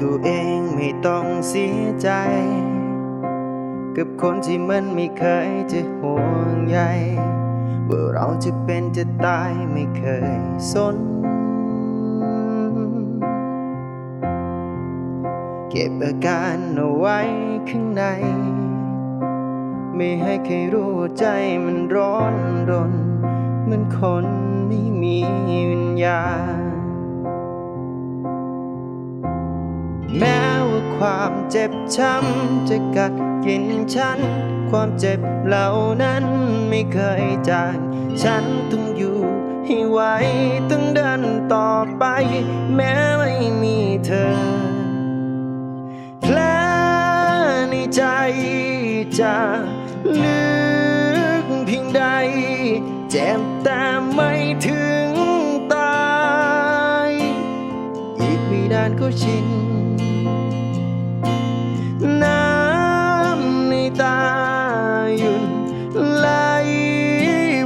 ตัวเองไม่ต้องเสียใจ กับคนที่มันไม่เคยจะห่วงใยว่าเราจะเป็นจะตายไม่เคยสน เก็บอาการเอาไว้ข้างใน ไม่ให้ใครรู้ใจมันร้อนรน เหมือนคนไม่มีวิญญาณ แม้ว่าความเจ็บช้ำจะกัดกินฉัน ความเจ็บเหล่านั้นไม่เคยจาง ฉันต้องอยู่ให้ไหวต้องเดินต่อไป แม้ไม่มีเธอแผลในใจจะลึกเพียงใด เจ็บแต่ไม่ถึงตาย อีกไม่นานก็ชิน ตายุ่นไหล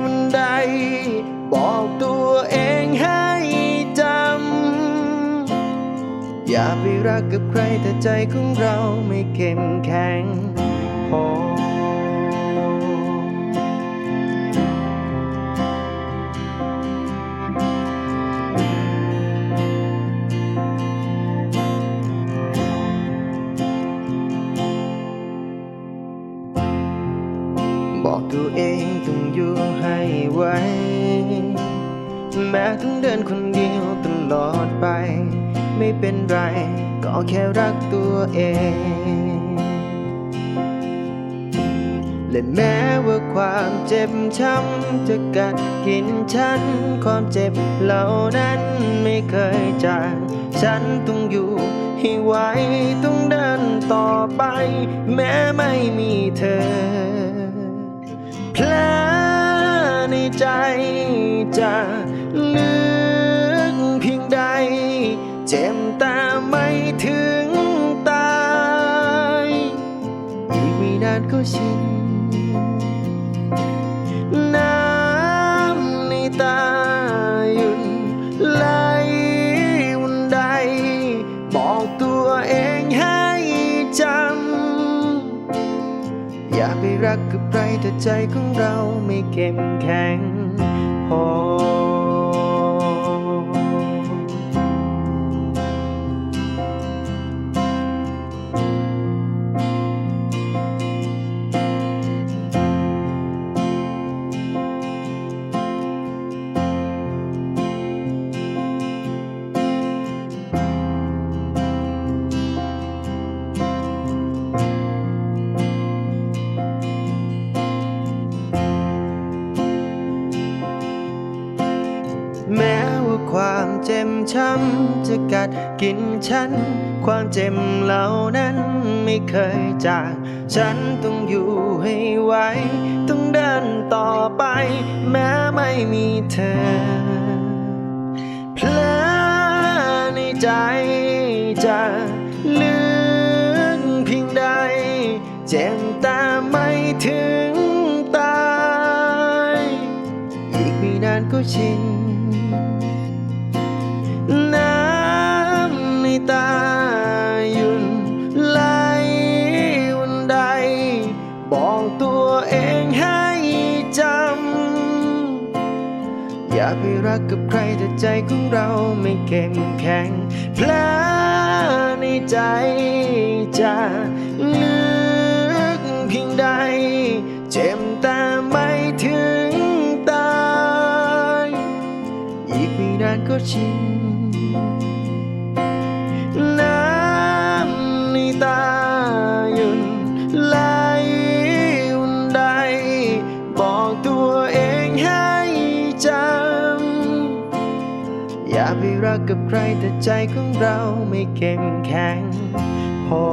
บันได บอกตัวเองให้จำ อย่าไปรักกับใครแต่ใจของเราไม่เข้มแข็งพอ บอกตัวเองต้องอยู่ให้ไวแม้ต้องเดินคนเดียวตลอดไป ไม่เป็นไร ก็แค่รักตัวเอง และแม้ว่าความเจ็บช้ำจะกัดกินฉัน ความเจ็บเหล่านั้นไม่เคยจางฉันต้องอยู่ให้ไหวต้องเดินต่อไป แม้ไม่มีเธอ แผลในใจจะลึกเพียงใด เจ็บแต่ไม่ถึงตายอีกไม่นานก็ชิน รักกับใครแต่ใจของเราไม่เข้มแข็งพอ ความเจ็บช้ำจะกัดกินฉัน ความเจ็บเหล่านั้นไม่เคยจางฉันต้องอยู่ให้ไหวต้องเดินต่อไป แม้ไม่มีเธอแผลในใจจะลึกเพียงใด เจ็บแต่ไม่ถึงตาย อีกไม่นานก็ชิน น้ำในตาหยุดไหลวันใด บอกตัวเองให้จำ อย่าไปรักกับใครแต่ใจของเราไม่เข้มแข็งแผลในใจจะลึกเพียงใด เจ็บแต่ไม่ถึงตาย อีกไม่นานก็ชิน น้ำในตาหยุดไหลอุ่นใด บอกตัวเองให้จำ อย่าไปรักกับใครแต่ใจของเราไม่เข้มแข็งพอ